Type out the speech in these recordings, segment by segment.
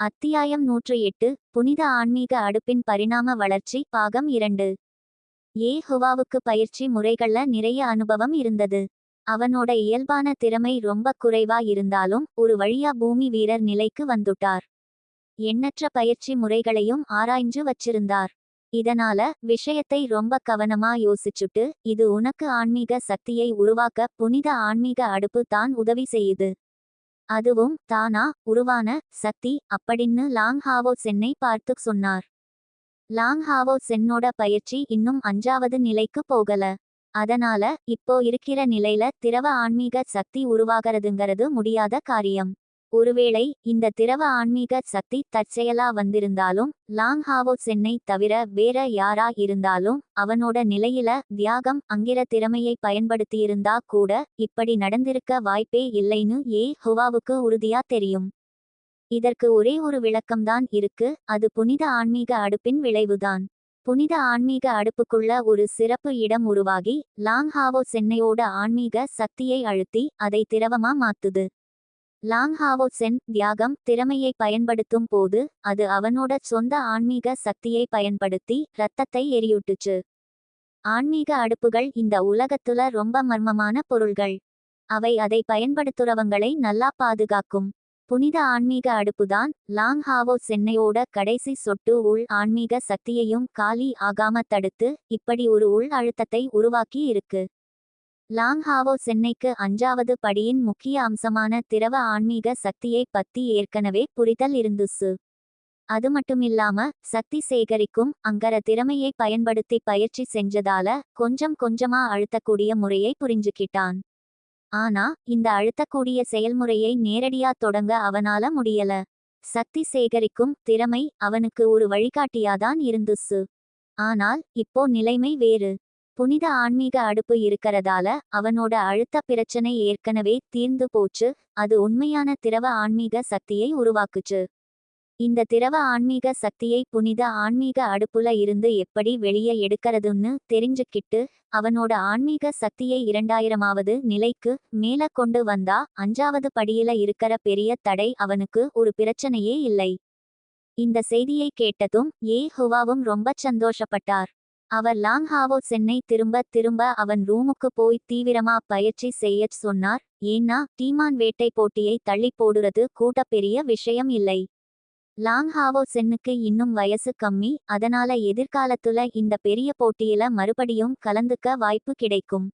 அத்தியாயம் நூற்று எட்டு புனித ஆன்மீக அடுப்பின் பரிணாம வளர்ச்சி பாகம் இரண்டு. ஏ ஹுவாவுக்கு பயிற்சி முறைகள்ல நிறைய அனுபவம் இருந்தது. அவனோட இயல்பான திறமை ரொம்ப குறைவா இருந்தாலும் ஒரு வழியா பூமி வீரர் நிலைக்கு வந்துட்டார். எண்ணற்ற பயிற்சி முறைகளையும் ஆராய்ஞ்சு வச்சிருந்தார். இதனால விஷயத்தை ரொம்ப கவனமா யோசிச்சுட்டு இது உனக்கு ஆன்மீக சக்தியை உருவாக்க புனித ஆன்மீக அடுப்பு தான் உதவி செய்யுது. அதுவும் தானா உருவான சக்தி அப்படின்னு லாங் ஹாவோ சென்னை பார்த்து சொன்னார். லாங் ஹாவோ சென்னோட பயிற்சி இன்னும் அஞ்சாவது நிலைக்கு போகல. அதனால இப்போ இருக்கிற நிலையில திரவ ஆன்மீக சக்தி உருவாகிறதுங்கிறது முடியாத காரியம். ஒருவேளை இந்த திரவ ஆன்மீக சக்தி தற்செயலா வந்திருந்தாலும் லாங் ஹாவோ சென்னை தவிர வேற யாரா இருந்தாலும் அவனோட நிலையில தியாகம் அங்கிற திறமையை பயன்படுத்தியிருந்தா கூட இப்படி நடந்திருக்க வாய்ப்பே இல்லைன்னு ஏ ஹுவாவுக்கு உறுதியா தெரியும். இதற்கு ஒரே ஒரு விளக்கம்தான் இருக்கு அது புனித ஆன்மீக அடுப்பின் விளைவுதான். புனித ஆன்மீக அடுப்புக்குள்ள ஒரு சிறப்பு இடம் உருவாகி லாங் ஹாவோ சென்னையோட ஆன்மீக சக்தியை அழுத்தி அதை திரவமா மாத்துது. லாங்ஹாவோ சென் தியாகம் திறமையை பயன்படுத்தும் போது அது அவனோட சொந்த ஆன்மீக சக்தியை பயன்படுத்தி இரத்தத்தை எரியூட்டுச்சு. ஆன்மீக அடுப்புகள் இந்த உலகத்துல ரொம்ப மர்மமான பொருள்கள். அவை அதை பயன்படுத்துறவங்களை நல்லா பாதுகாக்கும். புனித ஆன்மீக அடுப்புதான் லாங் ஹாவோ சென்னையோட கடைசி சொட்டு உள் ஆன்மீக சக்தியையும் காலி ஆகாம தடுத்து இப்படி ஒரு உள் அழுத்தத்தை உருவாக்கி இருக்கு. லாங் ஹாவோ சென்னைக்கு அஞ்சாவது படியின் முக்கிய அம்சமான திரவ ஆன்மீக சக்தியை பத்தி ஏற்கனவே புரிதல் இருந்துசு. அது மட்டுமில்லாம சக்தி சேகரிக்கும் அங்கர திறமையை பயன்படுத்தி பயிற்சி செஞ்சதால கொஞ்சம் கொஞ்சமா அழுத்தக்கூடிய முறையை புரிஞ்சுக்கிட்டான். ஆனா இந்த அழுத்தக்கூடிய செயல்முறையை நேரடியா தொடங்க அவனால முடியல. சக்தி சேகரிக்கும் திறமை அவனுக்கு ஒரு வழிகாட்டியாதான் இருந்துசு. ஆனால் இப்போ நிலைமை வேறு. புனித ஆன்மீக அடுப்பு இருக்கறதால அவனோட அழுத்த பிரச்சனை ஏற்கனவே தீர்ந்து போச்சு. அது உண்மையான திரவ ஆன்மீக சக்தியை உருவாக்குச்சு. இந்த திரவ ஆன்மீக சக்தியை புனித ஆன்மீக அடுப்புல இருந்து எப்படி வெளியே எடுக்கறதுன்னு தெரிஞ்சுக்கிட்டு அவனோட ஆன்மீக சக்தியை இரண்டாயிரமாவது நிலைக்கு மேல கொண்டு வந்தா அஞ்சாவது படியில இருக்கிற பெரிய தடை அவனுக்கு ஒரு பிரச்சனையே இல்லை. இந்த செய்தியை கேட்டதும் ஏ ஹுவாவும் ரொம்ப சந்தோஷப்பட்டார். அவர் லாங் ஹாவோ சென்னை திரும்ப திரும்ப அவன் ரூமுக்கு போய் தீவிரமா பயிற்சி செய்யச் சொன்னார். ஏன்னா டீமான் வேட்டை போட்டியை தள்ளி போடுறது கூட்ட பெரிய விஷயம் இல்லை. லாங் ஹாவோ சென்னுக்கு இன்னும் வயசு கம்மி அதனால எதிர்காலத்துல இந்த பெரிய போட்டியில மறுபடியும் கலந்துக்க வாய்ப்பு கிடைக்கும்.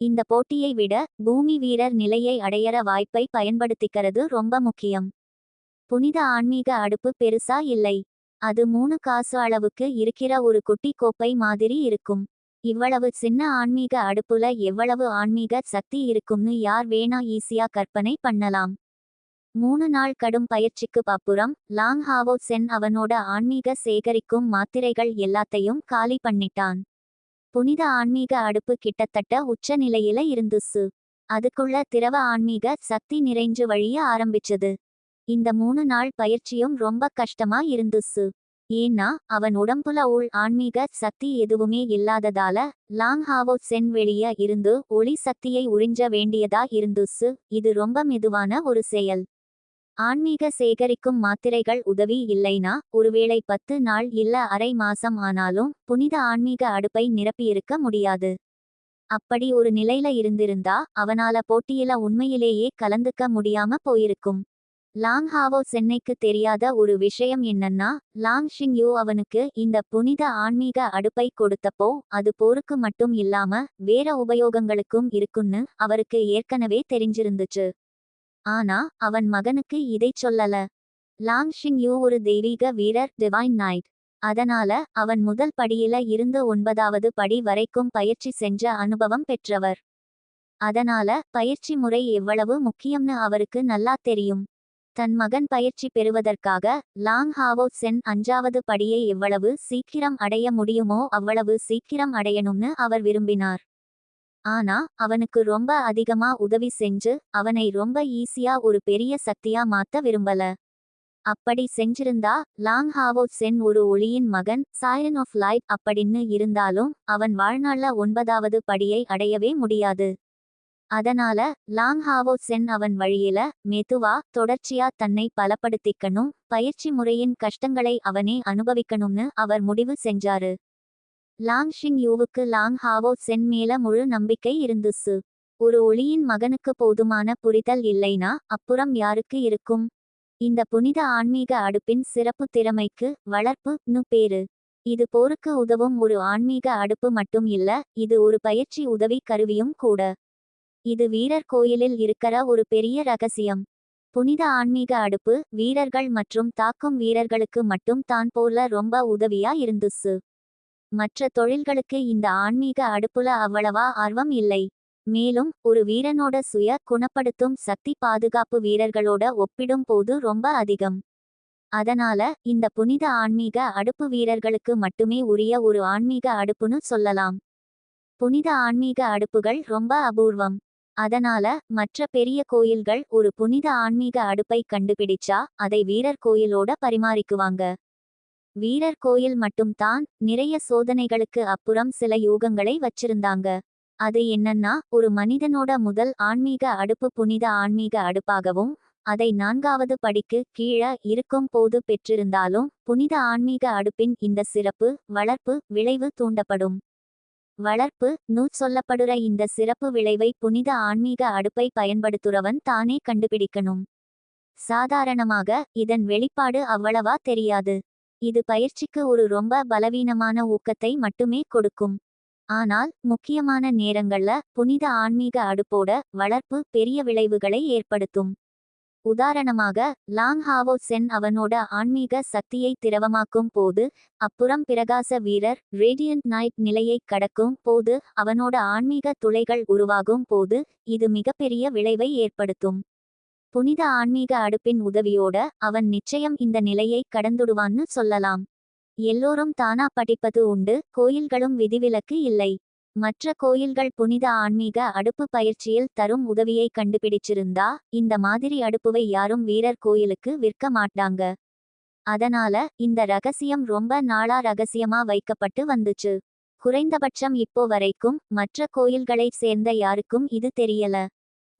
இந்த போட்டியை விட பூமி வீரர் நிலையை அடையற வாய்ப்பை பயன்படுத்திக்கிறது ரொம்ப முக்கியம். புனித ஆன்மீக அடுப்பு பெருசா இல்லை. அது மூணு காசு அளவுக்கு இருக்கிற ஒரு குட்டி கோப்பை மாதிரி இருக்கும். இவ்வளவு சின்ன ஆன்மீக அடுப்புல எவ்வளவு ஆன்மீக சக்தி இருக்கும்னு யார் வேணா ஈஸியா கற்பனை பண்ணலாம். மூணு நாள் கடும் பயிற்சிக்கு அப்புறம் லாங் ஹாவோ சென் அவனோட ஆன்மீக சேகரிக்கும் மாத்திரைகள் எல்லாத்தையும் காலி பண்ணிட்டான். புனித ஆன்மீக அடுப்பு கிட்டத்தட்ட உச்ச நிலையில இருந்துசு அதுக்குள்ள திரவ ஆன்மீக சக்தி நிறைஞ்சு வழிய ஆரம்பிச்சது. இந்த மூணு நாள் பயிற்சியும் ரொம்ப கஷ்டமா இருந்துச்சு. ஏன்னா அவன் உடம்புல உள் ஆன்மீக சக்தி எதுவுமே இல்லாததால லாங் ஹாவோ சென் வெளிய இருந்து ஒளி சக்தியை உறிஞ்ச வேண்டியதா இருந்துச்சு. இது ரொம்ப மெதுவான ஒரு செயல். ஆன்மீக சேகரிக்கும் மாத்திரைகள் உதவி இல்லைனா ஒருவேளை பத்து நாள் இல்ல அரை மாசம் ஆனாலும் புனித ஆன்மீக அடுப்பை நிரப்பியிருக்க முடியாது. அப்படி ஒரு நிலையில இருந்திருந்தா அவனால போட்டியில உண்மையிலேயே கலந்துக்க முடியாம போயிருக்கும். லாங் ஹாவோ சென்னைக்கு தெரியாத ஒரு விஷயம் என்னன்னா லாங் ஷிங் யூ அவனுக்கு இந்த புனித ஆன்மீக அடுப்பை கொடுத்தப்போ அது போருக்கு மட்டும் இல்லாம வேற உபயோகங்களுக்கும் இருக்குன்னு அவருக்கு ஏற்கனவே தெரிஞ்சிருந்துச்சு. ஆனா அவன் மகனுக்கு இதைச் சொல்லல. லாங் ஷிங் யூ ஒரு தெய்வீக வீரர் டிவைன் நைட் அதனால அவன் முதல் படியில இருந்து ஒன்பதாவது படி வரைக்கும் பயிற்சி செஞ்ச அனுபவம் பெற்றவர். அதனால பயிற்சி முறை எவ்வளவு முக்கியம்னு அவருக்கு நல்லா தெரியும். தன் மகன் பயிற்சி பெறுவதற்காக லாங் ஹாவோ சென் அஞ்சாவது படியை எவ்வளவு சீக்கிரம் அடைய முடியுமோ அவ்வளவு சீக்கிரம் அடையணும்னு அவர் விரும்பினார். ஆனா அவனுக்கு ரொம்ப அதிகமா உதவி செஞ்சு அவனை ரொம்ப ஈஸியா ஒரு பெரிய சக்தியா மாத்த விரும்பல. அப்படி செஞ்சிருந்தா லாங் ஹாவோ சென் ஒரு ஒளியின் மகன் சாயன் ஆஃப் லைட் அப்படின்னு இருந்தாலும் அவன் வாழ்நாள்ல ஒன்பதாவது படியை அடையவே முடியாது. அதனால லாங் ஹாவோ சென் அவன் வழியில மெதுவா தொடர்ச்சியா தன்னை பலப்படுத்திக்கணும் பயிற்சி முறையின் கஷ்டங்களை அவனே அனுபவிக்கணும்னு அவர் முடிவு செஞ்சாரு. லாங் ஷிங் யூவுக்கு லாங் ஹாவோ சென் மேல முழு நம்பிக்கை இருந்துச்சு ஒரு ஒளியின் மகனுக்கு போதுமான புரிதல் இல்லைனா அப்புறம் யாருக்கு இருக்கும்? இந்த புனித ஆன்மீக அடுப்பின் சிறப்பு திறமைக்கு வளர்ப்பு நு பேரு. இது போருக்கு உதவும் ஒரு ஆன்மீக அடுப்பு மட்டும் இல்ல இது ஒரு பயிற்சி உதவி கருவியும் கூட. இது வீரர் கோயிலில் இருக்கிற ஒரு பெரிய ரகசியம். புனித ஆன்மீக அடுப்பு வீரர்கள் மற்றும் தாக்கும் வீரர்களுக்கு மட்டும் தான் போல ரொம்ப உதவியா இருந்துச்சு மற்ற தொழில்களுக்கு இந்த ஆன்மீக அடுப்புல அவ்வளவா ஆர்வம் இல்லை. மேலும் ஒரு வீரனோட சுய குணப்படுத்தும் சக்தி பாதுகாப்பு வீரர்களோட ஒப்பிடும் போது ரொம்ப அதிகம். அதனால இந்த புனித ஆன்மீக அடுப்பு வீரர்களுக்கு மட்டுமே உரிய ஒரு ஆன்மீக அடுப்புன்னு சொல்லலாம். புனித ஆன்மீக அடுப்புகள் ரொம்ப அபூர்வம். அதனால மற்ற பெரிய கோயில்கள் ஒரு புனித ஆன்மீக அடுப்பை கண்டுபிடிச்சா அதை வீரர் கோயிலோட பரிமாறிக்குவாங்க. வீரர் கோயில் மட்டும்தான் நிறைய சோதனைகளுக்கு அப்புறம் சில யூகங்களை வச்சிருந்தாங்க. அது என்னன்னா ஒரு மனிதனோட முதல் ஆன்மீக அடுப்பு புனித ஆன்மீக அடுப்பாகவும் அதை நான்காவது படிக்கு கீழே இருக்கும் போது பெற்றிருந்தாலும் புனித ஆன்மீக அடுப்பின் இந்த சிறப்பு வளர்ப்பு விளைவு தூண்டப்படும். வளர்ப்பு நூ சொல்லப்படுற இந்த சிறப்பு விளைவை புனித ஆன்மீக அடுப்பை பயன்படுத்துறவன் தானே கண்டுபிடிக்கணும். சாதாரணமாக இதன் வெளிப்பாடு அவ்வளவா தெரியாது. இது பயிற்சிக்கு ஒரு ரொம்ப பலவீனமான ஊக்கத்தை மட்டுமே கொடுக்கும். ஆனால் முக்கியமான நேரங்கள்ல புனித ஆன்மீக அடுப்போட வளர்ப்பு பெரிய விளைவுகளை ஏற்படுத்தும். உதாரணமாக லாங் ஹாவோ சென் அவனோட ஆன்மீக சக்தியை திரவமாக்கும் போது அப்புறம் பிரகாச வீரர் ரேடியன்ட் நைட் நிலையை கடக்கும் போது அவனோட ஆன்மீக துளைகள் உருவாகும் போது இது மிகப்பெரிய விளைவை ஏற்படுத்தும். புனித ஆன்மீக அடுப்பின் உதவியோட அவன் நிச்சயம் இந்த நிலையை கடந்துடுவான்னு சொல்லலாம். எல்லோரும் தானா படிப்பது உண்டு கோயில்களும் விதிவிலக்கு இல்லை. மற்ற கோயில்கள் புனித ஆன்மீக அடுப்பு பயிற்சியில் தரும் உதவியை கண்டுபிடிச்சிருந்தா இந்த மாதிரி அடுப்புவை யாரும் வீரர் கோயிலுக்கு விற்க மாட்டாங்க. அதனால இந்த ரகசியம் ரொம்ப நாளா ரகசியமா வைக்கப்பட்டு வந்துச்சு. குறைந்தபட்சம் இப்போ வரைக்கும் மற்ற கோயில்களைச் சேர்ந்த யாருக்கும் இது தெரியல.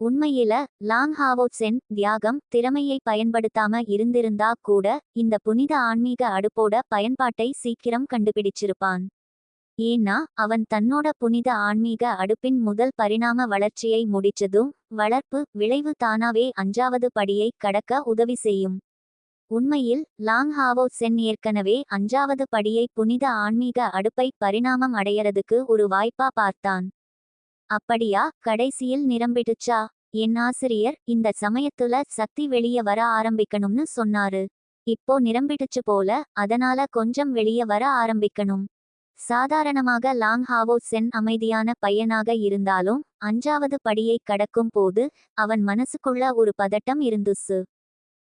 உண்மையில லாங் ஹாவோ சென் தியாகம் திறமையை பயன்படுத்தாம இருந்திருந்தா கூட இந்த புனித ஆன்மீக அடுப்போட பயன்பாட்டை சீக்கிரம் கண்டுபிடிச்சிருப்பான். ஏன்னா அவன் தன்னோட புனித ஆன்மீக அடுப்பின் முதல் பரிணாம வளர்ச்சியை முடிச்சதும் வளர்ப்பு விளைவு தானாவே அஞ்சாவது படியை கடக்க உதவி செய்யும். உண்மையில் லாங் ஹாவோ சென் ஏற்கனவே அஞ்சாவது படியை புனித ஆன்மீக அடுப்பை பரிணாமம் அடையறதுக்கு ஒரு வாய்ப்பா பார்த்தான். அப்படியா கடைசியில் நிரம்பிடுச்சா? என் ஆசிரியர் இந்த சமயத்துல சக்தி வெளிய வர ஆரம்பிக்கணும்னு சொன்னாரு. இப்போ நிரம்பிடுச்சு போல அதனால கொஞ்சம் வெளிய வர ஆரம்பிக்கணும். சாதாரணமாக லாங் ஹாவோ சென் அமைதியான பையனாக இருந்தாலும் அஞ்சாவது படியை கடக்கும் போது அவன் மனசுக்குள்ள ஒரு பதட்டம் இருந்துச்சு.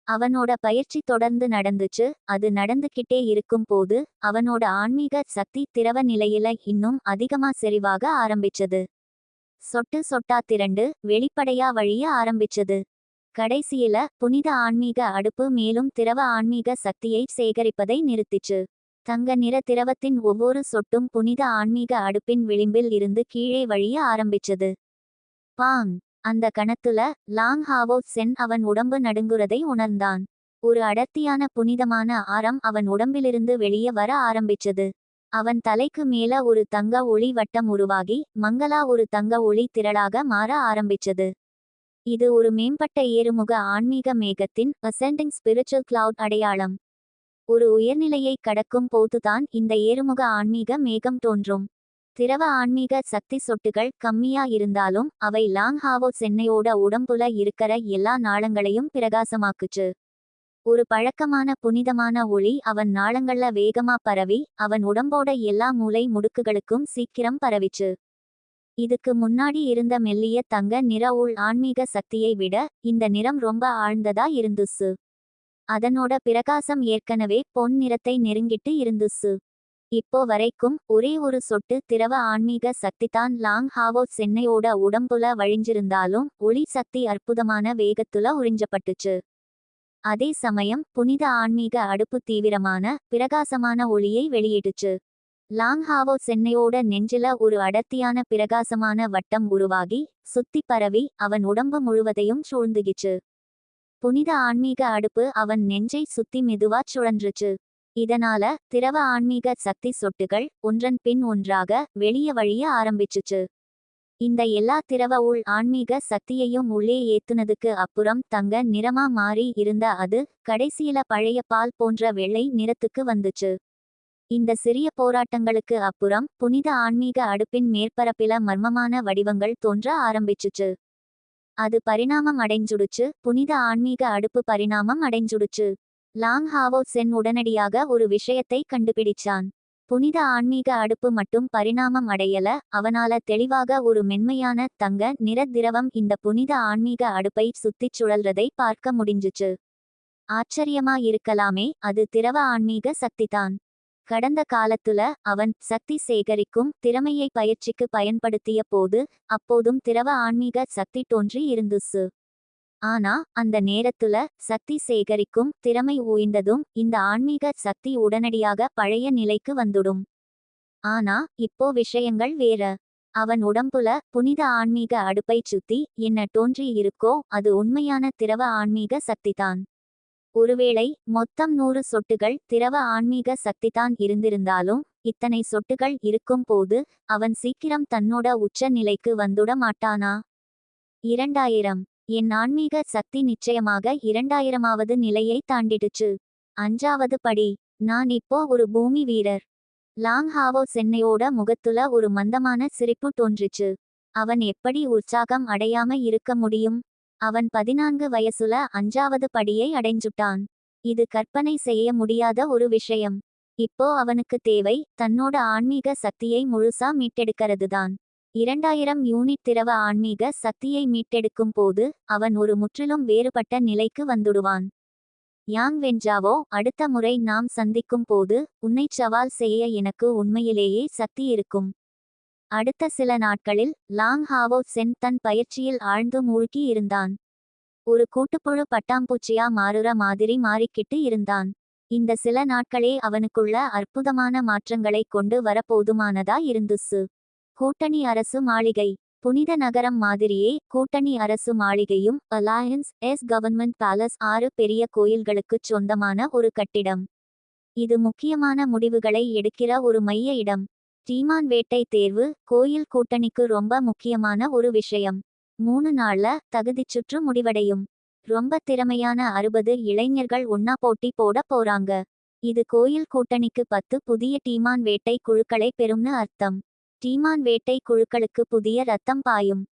அவனோட பயிற்சி தொடர்ந்து நடந்துச்சு அது நடந்துகிட்டே இருக்கும் போது அவனோட ஆன்மீக சக்தி திரவ நிலையில இன்னும் அதிகமா செறிவாக ஆரம்பிச்சது. சொட்டு சொட்டா திரண்டு வெளிப்படையா வழிய ஆரம்பிச்சது. கடைசியில புனித ஆன்மீக அடுப்பு மேலும் திரவ ஆன்மீக சக்தியை சேகரிப்பதை நிறுத்திச்சு. தங்க நிற திரவத்தின் ஒவ்வொரு சொட்டும் புனித ஆன்மீக அடுப்பின் விளிம்பில் இருந்து கீழே வழிய ஆரம்பிச்சது. பாங்! அந்த கணத்துல லாங் ஹாவோ சென் அவன் உடம்பு நடுங்குறதை உணர்ந்தான். ஒரு அடர்த்தியான புனிதமான ஆரம் அவன் உடம்பிலிருந்து வெளியே வர ஆரம்பிச்சது. அவன் தலைக்கு மேல ஒரு தங்க ஒளி வட்டம் உருவாகி மங்களா ஒரு தங்க ஒளி திரளாக மாற ஆரம்பிச்சது. இது ஒரு மேம்பட்ட ஏறுமுக ஆன்மீக மேகத்தின் அசெண்டிங் ஸ்பிரிச்சுவல் கிளவுட் அடையாளம். ஒரு உயர்நிலையை கடக்கும் போதுதான் இந்த ஏறுமுக ஆன்மீக மேகம் தோன்றும். திரவ ஆன்மீக சக்தி சொட்டுகள் கம்மியா இருந்தாலும் அவை லாங் ஹாவோ சென்னையோட உடம்புல இருக்கிற எல்லா நாளங்களையும் பிரகாசமாக்குச்சு. ஒரு பழக்கமான புனிதமான ஒளி அவன் நாளங்கள்ல வேகமா பரவி அவன் உடம்போட எல்லா மூலை முடுக்குகளுக்கும் சீக்கிரம் பரவிச்சு. இதுக்கு முன்னாடி இருந்த மெல்லிய தங்க நிற உள் ஆன்மீக சக்தியை விட இந்த நிறம் ரொம்ப ஆழ்ந்ததா இருந்துச்சு. அதனோட பிரகாசம் ஏற்கனவே பொன் நிறத்தை நெருங்கிட்டு இருந்துச்சு இப்போ வரைக்கும் ஒரே ஒரு சொட்டு திரவ ஆன்மீக சக்திதான் லாங் ஹாவோ சென்னையோட உடம்புல வழிஞ்சிருந்தாலும் ஒளி சக்தி அற்புதமான வேகத்துல உறிஞ்சப்பட்டுச்சு. அதே சமயம் புனித ஆன்மீக அடுப்பு தீவிரமான பிரகாசமான ஒளியை வெளியிட்டுச்சு. லாங் ஹாவோ சென்னையோட நெஞ்சில ஒரு அடர்த்தியான பிரகாசமான வட்டம் உருவாகி சுத்தி பரவி அவன் உடம்பு முழுவதையும் சூழ்ந்துகிச்சு. புனித ஆன்மீக அடுப்பு அவன் நெஞ்சை சுத்தி மெதுவாச் சுழன்றுச்சு. இதனால திரவ ஆன்மீக சக்தி சொட்டுகள் ஒன்றன் பின் ஒன்றாக வெளிய வழிய ஆரம்பிச்சுச்சு. இந்த எல்லா திரவ உள் ஆன்மீக சக்தியையும் உள்ளே ஏத்துனதுக்கு அப்புறம் தங்க நிறமா மாறி இருந்த அது கடைசியில பழைய பால் போன்ற வெள்ளை நிறத்துக்கு வந்துச்சு. இந்த சிறிய போராட்டங்களுக்கு அப்புறம் புனித ஆன்மீக அடுப்பின் மேற்பரப்பில மர்மமான வடிவங்கள் தோன்ற ஆரம்பிச்சுச்சு. அது பரிணாமம் அடைஞ்சுடுச்சு. புனித ஆன்மீக அடுப்பு பரிணாமம் அடைஞ்சுடுச்சு. லாங் ஹாவோ சென் உடனடியாக ஒரு விஷயத்தை கண்டுபிடிச்சான். புனித ஆன்மீக அடுப்பு மட்டும் பரிணாமம் அடையல அவனால தெளிவாக ஒரு மென்மையான தங்க நிற திரவம் இந்த புனித ஆன்மீக அடுப்பை சுத்திச் சுழல்றதை பார்க்க முடிஞ்சுச்சு. ஆச்சரியமா இருக்கலாமே அது திரவ ஆன்மீக சக்திதான். கடந்த காலத்துல அவன் சக்தி சேகரிக்கும் திறமையை பயிற்சிக்கு பயன்படுத்திய போது அப்போதும் திரவ ஆன்மீக சக்தி தோன்றி இருந்துச்சு. ஆனா அந்த நேரத்துல சக்தி சேகரிக்கும் திறமை ஓய்ந்ததும் இந்த ஆன்மீக சக்தி உடனடியாக பழைய நிலைக்கு வந்துடும். ஆனா இப்போ விஷயங்கள் வேற. அவன் உடம்புல புனித ஆன்மீக அடுப்பைச் சுத்தி என்ன தோன்றி இருக்கோ அது உண்மையான திரவ ஆன்மீக சக்திதான். ஒருவேளை மொத்தம் நூறு சொட்டுகள் திரவ ஆன்மீக சக்திதான் இருந்திருந்தாலும் இத்தனை சொட்டுகள் இருக்கும் போது அவன் சீக்கிரம் தன்னோட உச்ச நிலைக்கு வந்துட மாட்டானா? இரண்டாயிரம். என் ஆன்மீக சக்தி நிச்சயமாக இரண்டாயிரமாவது நிலையை தாண்டிடுச்சு. அஞ்சாவது படி நான் இப்போ ஒரு பூமி வீரர். லாங் ஹாவோ சென்னையோட முகத்துல ஒரு மந்தமான சிரிப்பு தோன்றுச்சு. அவன் எப்படி உற்சாகம் அடையாம இருக்க முடியும்? அவன் பதினான்கு வயசுல அஞ்சாவது படியை அடைஞ்சுட்டான். இது கற்பனை செய்ய முடியாத ஒரு விஷயம். இப்போ அவனுக்கு தேவை தன்னோட ஆன்மீக சக்தியை முழுசா மீட்டெடுக்கிறதுதான். இரண்டாயிரம் யூனிட் திரவ ஆன்மீக சக்தியை மீட்டெடுக்கும் போது அவன் ஒரு முற்றிலும் வேறுபட்ட நிலைக்கு வந்துடுவான். யாங் வென்ஜாவோ அடுத்த முறை நாம் சந்திக்கும் போது உன்னை சவால் செய்ய எனக்கு உண்மையிலேயே சக்தி இருக்கும். அடுத்த சில நாட்களில் லாங் ஹாவோ சென் தன் பயிற்சியில் ஆழ்ந்து மூழ்கி இருந்தான். ஒரு கூட்டுப்புழு பட்டாம்பூச்சியா மாறுற மாதிரி மாறிக்கிட்டு இருந்தான். இந்த சில நாட்களே அவனுக்குள்ள அற்புதமான மாற்றங்களை கொண்டு வர போதுமானதா இருந்துச்சு கூட்டணி அரசு மாளிகை. புனித நகரம் மாதிரியே கூட்டணி அரசு மாளிகையும் அலாயன்ஸ் எஸ் கவர்மெண்ட் பேலஸ் ஆறு பெரிய கோயில்களுக்குச் சொந்தமான ஒரு கட்டிடம். இது முக்கியமான முடிவுகளை எடுக்கிற ஒரு மைய இடம். டீமான் வேட்டை தேர்வு கோயில் கூட்டணிக்கு ரொம்ப முக்கியமான ஒரு விஷயம். மூணு நாள்ல தகுதிச் சுற்று முடிவடையும். ரொம்ப திறமையான அறுபது இளைஞர்கள் ஒன்னா போட்டி போட போறாங்க. இது கோயில் கூட்டணிக்கு பத்து புதிய டீமான் வேட்டை குழுக்களை பெறும்னு அர்த்தம். டீமான் வேட்டை குழுக்களுக்கு புதிய ரத்தம் பாயும்.